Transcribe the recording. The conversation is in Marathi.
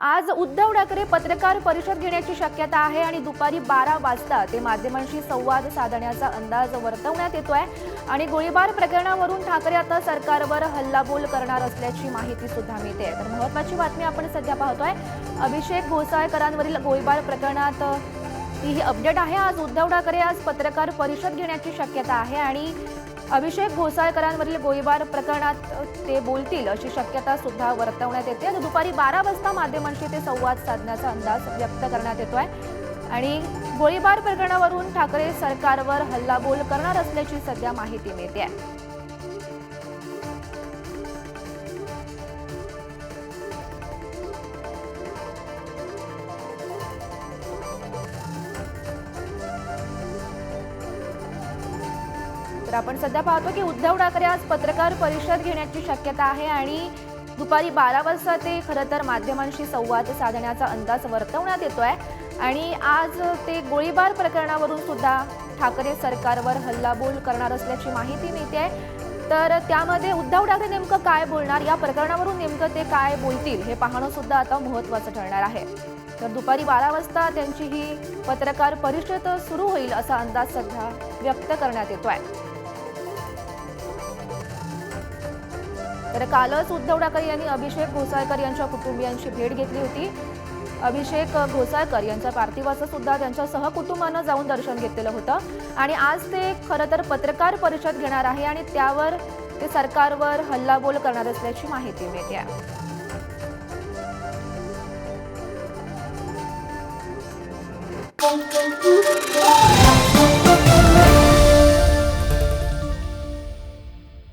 आज उद्धव ठाकरे पत्रकार परिषद घेण्याची शक्यता आहे आणि दुपारी बारा वाजता ते माध्यमांशी संवाद साधण्याचा अंदाज वर्तवण्यात येतोय. आणि गोळीबार प्रकरणावरून ठाकरे आता सरकारवर हल्लाबोल करणार असल्याची माहिती सुद्धा मिळते. तर महत्वाची बातमी आपण सध्या पाहतोय. अभिषेक घोसाळकरांवरील गोळीबार प्रकरणात ही अपडेट आहे. आज उद्धव ठाकरे आज पत्रकार परिषद घेण्याची शक्यता आहे आणि अभिषेक घोसाळकरांवरील गोळीबार प्रकरणात ते बोलतील अशी शक्यता सुद्धा वर्तवण्यात येते. आणि दुपारी बारा वाजता माध्यमांशी ते संवाद साधण्याचा अंदाज व्यक्त करण्यात येतोय. आणि गोळीबार प्रकरणावरून ठाकरे सरकारवर हल्लाबोल करणार असल्याची सध्या माहिती मिळते आहे तर आपण सध्या पाहतो की उद्धव ठाकरे आज पत्रकार परिषद घेण्याची शक्यता आहे आणि दुपारी बारा वाजता ते खरं तर माध्यमांशी संवाद साधण्याचा अंदाज वर्तवण्यात येतो आहे आणि आज ते गोळीबार प्रकरणावरून सुद्धा ठाकरे सरकारवर हल्लाबोल करणार असल्याची माहिती मिळते. आहे तर त्यामध्ये उद्धव ठाकरे नेमकं काय बोलणार? या प्रकरणावरून नेमकं ते काय बोलतील? हे पाहणं सुद्धा आता महत्त्वाचं ठरणार आहे. तर दुपारी बारा वाजता त्यांची ही पत्रकार परिषद सुरू होईल असा अंदाज सध्या व्यक्त करण्यात येतो आहे तर कालच उद्धव ठाकरे यांनी अभिषेक घोसाळकर यांच्या कुटुंबियांची भेट घेतली होती. अभिषेक घोसाळकर यांच्या पार्थिवाचं सुद्धा त्यांच्या सहकुटुंबानं जाऊन दर्शन घेतलेलं होतं. आणि आज ते खरं तर पत्रकार परिषद घेणार आहे आणि त्यावर ते सरकारवर हल्लाबोल करणार असल्याची माहिती मिळते आहे